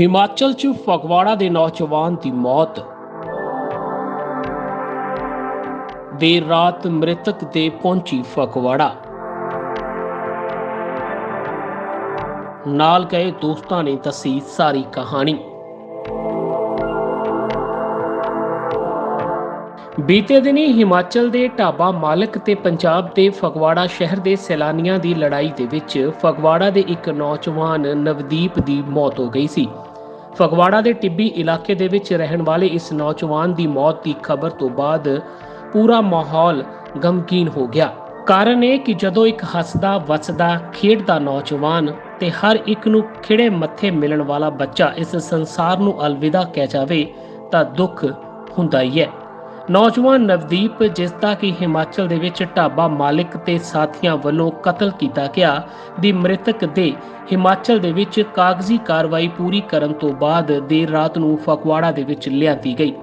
ਹਿਮਾਚਲ 'ਚ ਫਗਵਾੜਾ ਦੇ ਨੌਜਵਾਨ ਦੀ ਮੌਤ। ਦੇਰ ਰਾਤ ਮ੍ਰਿਤਕ ਤੇ ਪਹੁੰਚੀ ਫਗਵਾੜਾ। ਨਾਲ ਗਏ ਦੋਸਤਾਂ ਨੇ ਦੱਸੀ ਸਾਰੀ ਕਹਾਣੀ। ਬੀਤੇ ਦਿਨੀ ਹਿਮਾਚਲ ਦੇ ਢਾਬਾ ਮਾਲਕ ਤੇ ਪੰਜਾਬ ਦੇ ਫਗਵਾੜਾ ਸ਼ਹਿਰ ਦੇ ਸੈਲਾਨੀਆਂ ਦੀ ਲੜਾਈ ਦੇ ਵਿੱਚ ਫਗਵਾੜਾ ਦੇ ਇੱਕ ਨੌਜਵਾਨ ਨਵਦੀਪ ਦੀ ਮੌਤ ਹੋ ਗਈ ਸੀ। ਫਗਵਾੜਾ ਦੇ ਟਿੱਬੀ ਇਲਾਕੇ ਦੇ ਵਿੱਚ ਰਹਿਣ ਵਾਲੇ ਇਸ ਨੌਜਵਾਨ ਦੀ ਮੌਤ ਦੀ ਖਬਰ ਤੋਂ ਬਾਅਦ ਪੂਰਾ ਮਾਹੌਲ ਗਮਗੀਨ ਹੋ ਗਿਆ। ਕਾਰਨ ਇਹ ਕਿ ਜਦੋਂ ਇੱਕ ਹੱਸਦਾ, ਵਸਦਾ, ਖੇਡਦਾ ਨੌਜਵਾਨ ਤੇ ਹਰ ਇੱਕ ਨੂੰ ਖਿੜੇ ਮੱਥੇ ਮਿਲਣ ਵਾਲਾ ਬੱਚਾ ਇਸ ਸੰਸਾਰ ਨੂੰ ਅਲਵਿਦਾ ਕਹਿ ਜਾਵੇ ਤਾਂ ਦੁੱਖ ਹੁੰਦਾ ਹੀ ਹੈ। ਨੌਜਵਾਨ ਨਵਦੀਪ, ਜਿਸ ਦਾ ਕਿ ਹਿਮਾਚਲ ਦੇ ਵਿੱਚ ਢਾਬਾ ਮਾਲਕ ਤੇ ਸਾਥੀਆਂ ਵੱਲੋਂ ਕਤਲ ਕੀਤਾ ਗਿਆ, ਦੀ ਮ੍ਰਿਤਕ ਦੇ ਹਿਮਾਚਲ ਦੇ ਵਿੱਚ ਕਾਗਜ਼ੀ ਕਾਰਵਾਈ ਪੂਰੀ ਕਰਨ ਤੋਂ ਬਾਅਦ ਦੇਰ ਰਾਤ ਨੂੰ ਫਗਵਾੜਾ ਦੇ ਵਿੱਚ ਲਿਆਂਦੀ ਗਈ।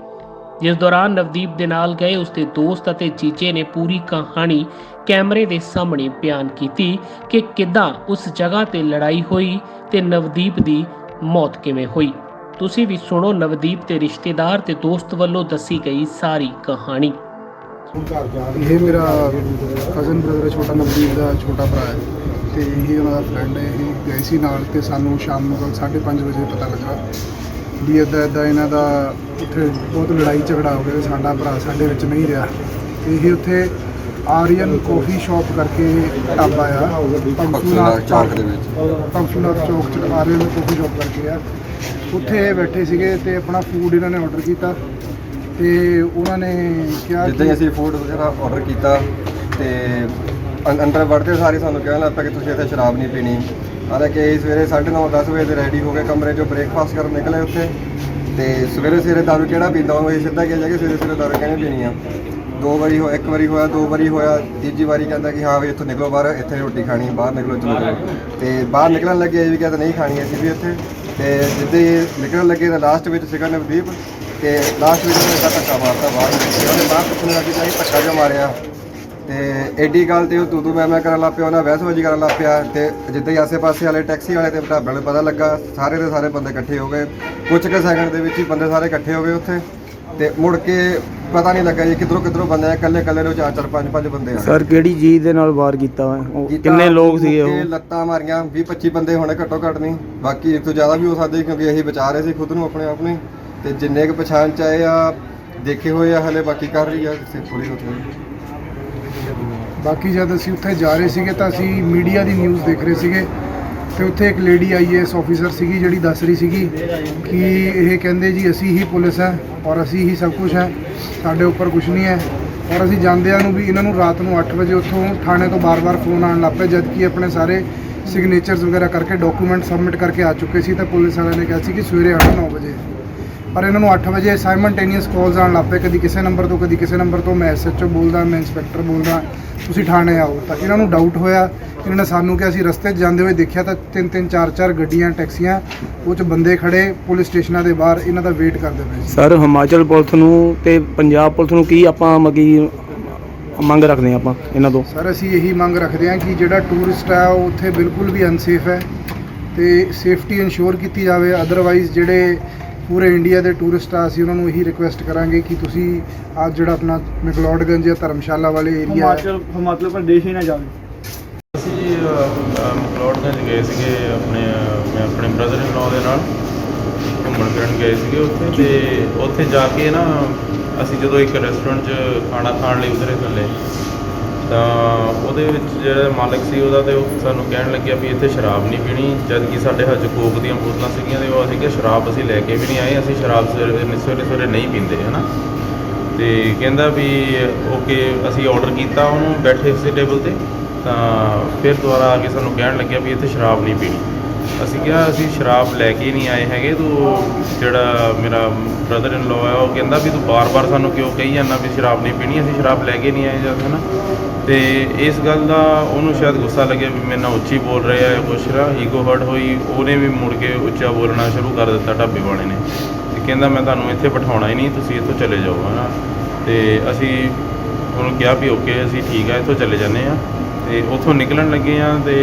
ਜਿਸ ਦੌਰਾਨ ਨਵਦੀਪ ਦੇ ਨਾਲ ਗਏ ਉਸਦੇ ਦੋਸਤ ਅਤੇ ਜੀਜੇ ਨੇ ਪੂਰੀ ਕਹਾਣੀ ਕੈਮਰੇ ਦੇ ਸਾਹਮਣੇ ਬਿਆਨ ਕੀਤੀ ਕਿ ਕਿੱਦਾਂ ਉਸ ਜਗ੍ਹਾ ਤੇ ਲੜਾਈ ਹੋਈ ਤੇ ਨਵਦੀਪ ਦੀ ਮੌਤ ਕਿਵੇਂ ਹੋਈ। ਤੁਸੀਂ ਵੀ ਸੁਣੋ ਨਵਦੀਪ ਦੇ ਰਿਸ਼ਤੇਦਾਰ ਤੇ ਦੋਸਤ ਵੱਲੋਂ ਦੱਸੀ ਗਈ ਸਾਰੀ ਕਹਾਣੀ। ਇਹ ਮੇਰਾ ਕਜ਼ਨ ਬ੍ਰਦਰ ਛੋਟਾ ਨਵਦੀਪ ਦਾ ਛੋਟਾ ਭਰਾ ਹੈ। ਤੇ ਇਹ ਉਹਨਾਂ ਦਾ ਫਰੈਂਡ ਹੈ। ਇਹ ਗਏ ਸੀ ਨਾਲ ਤੇ ਸਾਨੂੰ ਸ਼ਾਮ ਨੂੰ ਕੋਲ 5:30 ਵਜੇ ਪਤਾ ਲੱਗਾ ਵੀ ਇੱਦਾਂ ਇੱਦਾਂ ਇਹਨਾਂ ਦਾ ਉੱਥੇ ਬਹੁਤ ਲੜਾਈ ਝਗੜਾ ਹੋ ਗਿਆ ਤੇ ਸਾਡਾ ਭਰਾ ਸਾਡੇ ਵਿੱਚ ਨਹੀਂ ਰਿਹਾ। ਤੇ ਇਹ ਉੱਥੇ ਆਰੀਅਨ ਕਾਫੀ ਸ਼ਾਪ ਕਰਕੇ ਢਾਬਾ ਆ। ਪੰਕਸੂਨਾਥ ਚੌਕ ਦੇ ਵਿੱਚ। ਪੰਕਸੂਨਾਥ ਚੌਕ ਚ ਆਰੀਅਨ ਕਾਫੀ ਸ਼ਾਪ ਕਰਕੇ ਆ। ਉੱਥੇ ਇਹ ਬੈਠੇ ਸੀਗੇ ਤੇ ਆਪਣਾ ਫੂਡ ਇਹਨਾਂ ਨੇ ਆਰਡਰ ਕੀਤਾ ਤੇ ਉਹਨਾਂ ਨੇ ਕਿਹਾ ਜਿੱਦਾਂ ਹੀ ਅਸੀਂ ਫੂਡ ਵਗੈਰਾ ਆਰਡਰ ਕੀਤਾ ਤੇ ਅੰ- ਅੰਦਰ ਵੜਦੇ ਸਾਰੇ ਸਾਨੂੰ ਕਹਿਣ ਲੱਗ ਪਿਆ ਕਿ ਤੁਸੀਂ ਇੱਥੇ ਸ਼ਰਾਬ ਨਹੀਂ ਪੀਣੀ। ਹਾਲਾਂਕਿ ਅਸੀਂ ਸਵੇਰੇ 9:30 10 ਵਜੇ ਦੇ ਰੈਡੀ ਹੋ ਕੇ ਕਮਰੇ 'ਚੋਂ ਬ੍ਰੇਕਫਾਸਟ ਕਰਨ ਨਿਕਲੇ ਉੱਥੇ ਤੇ ਸਵੇਰੇ ਸਵੇਰੇ ਦਾਰੂ ਕਿਹੜਾ ਪੀਂਦਾ ਉਹ ਅਸੀਂ ਸਿੱਧਾ ਕਿਹਾ ਜਾ ਕੇ ਸਵੇਰੇ ਸਵੇਰੇ ਦਾਰੂ ਕਿਹਨੇ ਪੀਣੀ ਆ? ਦੋ ਵਾਰੀ ਹੋ ਇੱਕ ਵਾਰੀ ਹੋਇਆ ਦੋ ਵਾਰੀ ਹੋਇਆ ਤੀਜੀ ਵਾਰੀ ਕਹਿੰਦਾ ਕਿ ਹਾਂ ਵੀ ਇੱਥੋਂ ਨਿਕਲੋ ਬਾਹਰ ਇੱਥੇ ਰੋਟੀ ਖਾਣੀ ਬਾਹਰ ਨਿਕਲੋ ਨਿਕਲੋ ਤੇ ਬਾਹਰ ਨਿਕਲਣ ਲੱਗੇ ਅਸੀਂ ਵੀ ਕਹਿੰਦਾ ਨਹੀਂ ਖਾਣੀ ਅਸੀਂ ਵੀ ਇੱਥੇ। ਤੇ ਜਿੱਦਾਂ ਹੀ ਨਿਕਲਣ ਲੱਗੇ ਤਾਂ ਲਾਸਟ ਵਿੱਚ ਸੀਗਾ ਨਵਦੀਪ ਤੇ ਲਾਸਟ ਵਿੱਚ ਉਹਨੇ ਇੱਕ ਧੱਕਾ ਮਾਰਤਾ, ਬਾਹਰ ਤੇ ਉਹਨੇ ਬਾਹਰ ਪੁੱਛਣ ਲੱਗੀ ਜਾਈ ਧੱਕਾ ਜਿਹਾ ਮਾਰਿਆ? ਤੇ ਐਡੀ ਗੱਲ ਤੇ ਉਹ ਤੂੰ ਤੂੰ ਮੈਂ ਮੈਂ ਕਰਨ ਲੱਗ ਪਿਆ, ਉਹਨਾਂ ਵੈਸਵਾਜੀ ਕਰਨ ਲੱਗ ਪਿਆ ਤੇ ਜਿੱਦਾਂ ਹੀ ਆਸੇ-ਪਾਸੇ ਵਾਲੇ ਟੈਕਸੀ ਵਾਲੇ ਤੇ ਢਾਬੇ ਨੂੰ ਪਤਾ ਲੱਗਾ, ਸਾਰੇ ਦੇ ਸਾਰੇ ਬੰਦੇ ਇਕੱਠੇ ਹੋ ਗਏ। ਕੁਝ ਕੁ ਸੈਕਿੰਡ ਦੇ ਵਿੱਚ ਹੀ ਬੰਦੇ ਸਾਰੇ ਇਕੱਠੇ ਹੋ ਗਏ ਉੱਥੇ। ਤੇ ਮੁੜ ਕੇ ਪਤਾ ਨਹੀਂ ਲੱਗਾ ਜੀ ਕਿਧਰੋਂ ਕਿਧਰੋਂ ਬੰਦੇ ਆ ਇਕੱਲੇ ਇਕੱਲੇ ਨੂੰ ਚਾਰ ਚਾਰ ਪੰਜ ਪੰਜ ਬੰਦੇ ਆ ਸਰ ਕਿਹੜੀ ਚੀਜ਼ ਦੇ ਨਾਲ ਵਾਰ ਕੀਤਾ ਵਾ? ਉਹ ਕਿੰਨੇ ਲੋਕ ਸੀਗੇ ਮੁੱਕੇ, ਉਹ ਲੱਤਾਂ ਮਾਰੀਆਂ 20 25 ਬੰਦੇ ਹੋਣੇ ਘੱਟੋ ਘੱਟ ਨਹੀਂ। ਬਾਕੀ ਇਸ ਤੋਂ ਜ਼ਿਆਦਾ ਵੀ ਹੋ ਸਕਦੇ ਕਿਉਂਕਿ ਅਸੀਂ ਬਚਾ ਰਹੇ ਸੀ ਖੁਦ ਨੂੰ ਆਪਣੇ ਆਪ ਨੂੰ। ਤੇ ਜਿੰਨੇ ਕੁ ਪਛਾਣ ਚ ਆਏ ਆ ਦੇਖੇ ਹੋਏ ਆ ਹਲੇ ਬਾਕੀ ਕਰ ਰਹੀ ਆ ਥੋੜੀ ਉੱਥੇ ਬਾਕੀ ਜਦ ਅਸੀਂ ਉੱਥੇ ਜਾ ਰਹੇ ਸੀਗੇ ਤਾਂ ਅਸੀਂ ਮੀਡੀਆ ਦੀ ਨਿਊਜ਼ ਦੇਖ ਰਹੇ ਸੀਗੇ। ਤੇ ਉੱਥੇ ਇੱਕ ਲੇਡੀ ਆਈਏਐਸ ਆਫੀਸਰ ਸੀਗੀ ਜਿਹੜੀ ਦੱਸ ਰਹੀ ਸੀਗੀ ਕਿ ਇਹ ਕਹਿੰਦੇ ਜੀ ਅਸੀਂ ਹੀ ਪੁਲਿਸ ਹੈ ਔਰ ਅਸੀਂ ਹੀ ਸਭ ਕੁਝ ਹੈ ਸਾਡੇ ਉੱਪਰ ਕੁਝ ਨਹੀਂ ਹੈ ਔਰ ਅਸੀਂ ਜਾਂਦਿਆਂ ਨੂੰ ਵੀ ਇਹਨਾਂ ਨੂੰ ਰਾਤ ਨੂੰ 8 ਵਜੇ ਉੱਥੋਂ ਥਾਣੇ ਤੋਂ ਬਾਰ-ਬਾਰ ਫੋਨ ਆਉਣ ਲੱਗ ਪਏ ਜਦ ਕਿ ਆਪਣੇ ਸਾਰੇ ਸਿਗਨੇਚਰਸ ਵਗੈਰਾ ਕਰਕੇ ਡਾਕੂਮੈਂਟ ਸਬਮਿਟ ਕਰਕੇ ਆ ਚੁੱਕੇ ਸੀ, ਤਾਂ ਪੁਲਿਸ ਵਾਲਿਆਂ ਨੇ ਕਿਹਾ ਸੀ ਕਿ ਸਵੇਰੇ ਆਉਣਾ 9 ਵਜੇ। ਪਰ ਇਹਨਾਂ ਨੂੰ 8 ਵਜੇ ਸਾਈਮਲਟੇਨੀਅਸ ਕਾਲਸ ਆਉਣ ਲੱਗ ਪਏ। ਕਦੀ ਕਿਸੇ ਨੰਬਰ ਤੋਂ ਕਦੀ ਕਿਸੇ ਨੰਬਰ ਤੋਂ ਮੈਂ ਐਸਐਚਓ ਬੋਲਦਾ ਮੈਂ ਇੰਸਪੈਕਟਰ ਬੋਲਦਾ ਤੁਸੀਂ ਥਾਣੇ ਆਓ। ਤਾਂ ਇਹਨਾਂ ਨੂੰ ਡਾਊਟ ਹੋਇਆ। ਇਹਨਾਂ ਨੇ ਸਾਨੂੰ ਕਿਹਾ ਅਸੀਂ ਰਸਤੇ 'ਚ ਜਾਂਦੇ ਹੋਏ ਦੇਖਿਆ ਤਾਂ ਤਿੰਨ ਤਿੰਨ ਚਾਰ ਚਾਰ ਗੱਡੀਆਂ ਟੈਕਸੀਆਂ ਉਹ 'ਚ ਬੰਦੇ ਖੜੇ ਪੁਲਿਸ ਸਟੇਸ਼ਨਾਂ ਦੇ ਬਾਹਰ ਇਹਨਾਂ ਦਾ ਵੇਟ ਕਰਦੇ ਪਏ ਸੀ। ਸਰ ਹਿਮਾਚਲ ਪੁਲਿਸ ਨੂੰ ਤੇ ਪੰਜਾਬ ਪੁਲਿਸ ਨੂੰ ਕੀ ਆਪਾਂ ਮਗੀ ਮੰਗ ਰੱਖਦੇ ਹਾਂ ਆਪਾਂ ਇਹਨਾਂ ਤੋਂ? ਸਰ ਅਸੀਂ ਇਹੀ ਮੰਗ ਰੱਖਦੇ ਹਾਂ ਕਿ ਜਿਹੜਾ ਟੂਰਿਸਟ ਹੈ ਉਹ ਉੱਥੇ ਬਿਲਕੁਲ ਵੀ ਅਨਸੇਫ ਹੈ ਤੇ ਸੇਫਟੀ ਇਨਸ਼ੋਰ ਕੀਤੀ ਜਾਵੇ। ਅਦਰਵਾਈਜ਼ ਜਿਹੜੇ ਪੂਰੇ ਇੰਡੀਆ ਦੇ ਟੂਰਿਸਟ ਆ ਅਸੀਂ ਉਹਨਾਂ ਨੂੰ ਇਹੀ ਰਿਕੁਐਸਟ ਕਰਾਂਗੇ ਕਿ ਤੁਸੀਂ ਅੱਜ ਜਿਹੜਾ ਆਪਣਾ ਮੈਕਲੋਡਗੰਜ ਜਾਂ ਧਰਮਸ਼ਾਲਾ ਵਾਲੇ ਏਰੀਆ ਹੈ। ਹਿਮਾਚਲ ਹਿਮਾਚਲ ਪ੍ਰਦੇਸ਼ ਹੀ ਨਾ ਜਾਵੇ। ਅਸੀਂ ਜੀ ਮਕਲੌਡਗੰਜ ਗਏ ਸੀਗੇ ਆਪਣੇ ਮੈਂ ਆਪਣੇ ਬ੍ਰਦਰ ਇਨ ਲਾਅ ਦੇ ਨਾਲ। ਘੁੰਮਣ ਫਿਰਨ ਗਏ ਸੀਗੇ ਉੱਥੇ ਤੇ ਉੱਥੇ ਜਾ ਕੇ ਨਾ ਅਸੀਂ ਜਦੋਂ ਇੱਕ ਰੈਸਟੋਰੈਂਟ 'ਚ ਖਾਣਾ ਖਾਣ ਲਈ ਉਤਰੇ ਥੱਲੇ ਤਾਂ ਉਹਦੇ ਵਿੱਚ ਜਿਹੜਾ ਮਾਲਕ ਸੀ ਉਹਦਾ ਤੇ ਉਹ ਸਾਨੂੰ ਕਹਿਣ ਲੱਗਿਆ ਵੀ ਇੱਥੇ ਸ਼ਰਾਬ ਨਹੀਂ ਪੀਣੀ, ਜਦ ਕਿ ਸਾਡੇ ਹੱਥ 'ਚ ਕੋਕ ਦੀਆਂ ਬੋਤਲਾਂ ਸੀਗੀਆਂ ਤੇ ਉਹ ਅਸੀਂ ਕਿ ਸ਼ਰਾਬ ਅਸੀਂ ਲੈ ਕੇ ਵੀ ਨਹੀਂ ਆਏ, ਅਸੀਂ ਸ਼ਰਾਬ ਸਵੇਰੇ ਸਵੇਰੇ ਸਵੇਰੇ ਨਹੀਂ ਪੀਂਦੇ, ਹਨਾ? ਤੇ ਕਹਿੰਦਾ ਵੀ ਓਕੇ, ਅਸੀਂ ਆਰਡਰ ਕੀਤਾ ਉਹਨੂੰ, ਬੈਠੇ ਸੀ ਟੇਬਲ ਤੇ, ਤਾਂ ਫਿਰ ਦੁਬਾਰਾ ਆ ਕੇ ਸਾਨੂੰ ਕਹਿਣ ਲੱਗਿਆ ਵੀ ਇੱਥੇ ਸ਼ਰਾਬ ਨਹੀਂ ਪੀਣੀ। ਅਸੀਂ ਕਿਹਾ, ਅਸੀਂ ਸ਼ਰਾਬ ਲੈ ਕੇ ਨਹੀਂ ਆਏ ਹੈਗੇ, ਤੂੰ ਜਿਹੜਾ ਮੇਰਾ ਬ੍ਰਦਰ ਇਨ ਲਾਅ ਹੈ, ਉਹ ਕਹਿੰਦਾ ਵੀ ਤੂੰ ਬਾਰ-ਬਾਰ ਸਾਨੂੰ ਕਿਉਂ ਕਹੀ ਜਾਂਦਾ ਵੀ ਸ਼ਰਾਬ ਨਹੀਂ ਪੀਣੀ, ਅਸੀਂ ਸ਼ਰਾਬ ਲੈ ਕੇ ਨਹੀਂ ਆਏ ਜਦ, ਹਨਾ? ਤੇ ਇਸ ਗੱਲ ਦਾ ਉਹਨੂੰ ਸ਼ਾਇਦ ਗੁੱਸਾ ਲੱਗਿਆ ਵੀ ਮੇਰੇ ਨਾਲ ਉੱਚੀ ਬੋਲ ਰਿਹਾ ਹੈ ਕੁਛ ਨਾ ਈਗੋ ਹਰਟ ਹੋਈ, ਉਹਨੇ ਵੀ ਮੁੜ ਕੇ ਉੱਚਾ ਬੋਲਣਾ ਸ਼ੁਰੂ ਕਰ ਦਿੱਤਾ ਢਾਬੇ ਵਾਲੇ ਨੇ। ਤੇ ਕਹਿੰਦਾ ਮੈਂ ਤੁਹਾਨੂੰ ਇੱਥੇ ਬਿਠਾਉਣਾ ਹੀ ਨਹੀਂ, ਤੁਸੀਂ ਇੱਥੋਂ ਚਲੇ ਜਾਓ, ਹਨਾ। ਤੇ ਅਸੀਂ ਉਹਨੂੰ ਕਿਹਾ ਵੀ ਓਕੇ, ਅਸੀਂ ਠੀਕ ਆ, ਇੱਥੋਂ ਚਲੇ ਜਾਂਦੇ ਆ। ਤੇ ਉੱਥੋਂ ਨਿਕਲਣ ਲੱਗੇ ਆ ਤੇ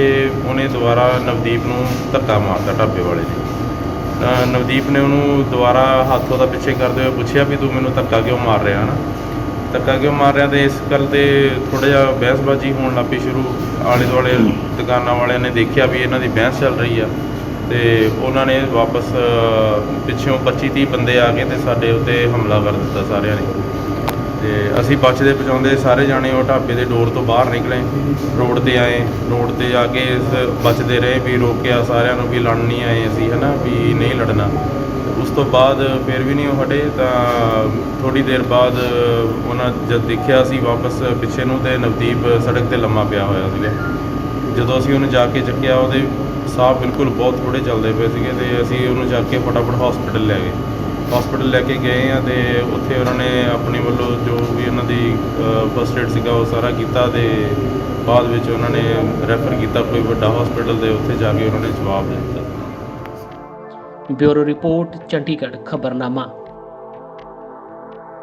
ਉਹਨੇ ਦੁਬਾਰਾ ਨਵਦੀਪ ਨੂੰ ਧੱਕਾ ਮਾਰਤਾ ਢਾਬੇ ਵਾਲੇ ਨੇ। ਨਵਦੀਪ ਨੇ ਉਹਨੂੰ ਦੁਬਾਰਾ ਹੱਥ ਉਹਦਾ ਪਿੱਛੇ ਕਰਦੇ ਹੋਏ ਪੁੱਛਿਆ ਵੀ ਤੂੰ ਮੈਨੂੰ ਧੱਕਾ ਕਿਉਂ ਮਾਰ ਰਿਹਾ, ਹਨਾ। ਧੱਕਾ ਕਿਉਂ ਮਾਰ ਰਿਹਾ ਤੇ ਇਸ ਗੱਲ ਤੇ ਥੋੜਾ ਜਿਹਾ ਬਹਿਸਬਾਜ਼ੀ ਹੋਣ ਲੱਗ ਪਈ ਸ਼ੁਰੂ। ਆਲੇ ਦੁਆਲੇ ਦੁਕਾਨਾਂ ਵਾਲਿਆਂ ਨੇ ਦੇਖਿਆ ਵੀ ਇਹਨਾਂ ਦੀ ਬਹਿਸ ਚੱਲ ਰਹੀ ਆ। ਤੇ ਉਹਨਾਂ ਨੇ ਵਾਪਸ ਪਿੱਛੋਂ 25 30 ਬੰਦੇ ਆ ਕੇ ਤੇ ਸਾਡੇ ਉੱਤੇ ਹਮਲਾ ਕਰ ਦਿੱਤਾ ਸਾਰਿਆਂ ਨੇ। ਤੇ ਅਸੀਂ ਬਚਦੇ ਬਚਾਉਂਦੇ ਸਾਰੇ ਜਾਣੇ ਉਹ ਢਾਬੇ ਦੇ ਡੋਰ ਤੋਂ ਬਾਹਰ ਨਿਕਲੇ। ਰੋਡ ਤੇ ਆਏ ਰੋਡ ਤੇ ਜਾ ਕੇ ਬਚਦੇ ਰਹੇ ਵੀ ਰੋਕਿਆ ਸਾਰਿਆਂ ਨੂੰ ਵੀ ਲੜਨ ਨਹੀਂ ਆਏ ਅਸੀਂ ਹਨਾ? ਵੀ ਨਹੀਂ ਲੜਨਾ। ਉਸ ਤੋਂ ਬਾਅਦ ਫਿਰ ਵੀ ਨਹੀਂ ਉਹ ਹਟੇ, ਤਾਂ ਥੋੜੀ ਦੇਰ ਬਾਅਦ ਉਹਨਾਂ ਜਦ ਦੇਖਿਆ ਅਸੀਂ ਵਾਪਸ ਪਿੱਛੇ ਨੂੰ ਤੇ ਨਵਦੀਪ ਸੜਕ ਤੇ ਲੰਮਾ ਪਿਆ ਹੋਇਆ ਸੀਗਾ। ਜਦੋਂ ਅਸੀਂ ਉਹਨੂੰ ਜਾ ਕੇ ਚੱਕਿਆ, ਉਹਦੇ ਸਾਹ ਬਿਲਕੁਲ ਬਹੁਤ ਥੋੜੇ ਚੱਲਦੇ ਪਏ ਸੀਗੇ ਤੇ ਅਸੀਂ ਉਹਨੂੰ ਜਾ ਕੇ ਫਟਾਫਟ ਹਸਪੀਟਲ ਲੈ ਗਏ। ਹਸਪੀਟਲ ਲੈ ਕੇ ਗਏ ਆ ਤੇ ਉੱਥੇ ਉਹਨਾਂ ਨੇ ਆਪਣੇ ਵੱਲੋਂ ਜੋ ਵੀ ਉਹਨਾਂ ਦੀ ਫਸਟ ਏਡ ਸੀਗਾ ਉਹ ਸਾਰਾ ਕੀਤਾ ਤੇ ਬਾਅਦ ਵਿੱਚ ਉਹਨਾਂ ਨੇ ਰੈਫਰ ਕੀਤਾ ਕੋਈ ਵੱਡਾ ਹਸਪੀਟਲ ਦੇ ਉੱਥੇ ਜਾ ਕੇ ਉਹਨਾਂ ਨੇ ਜਵਾਬ ਦਿੱਤਾ। Bureau report Chandigarh Khabarnama.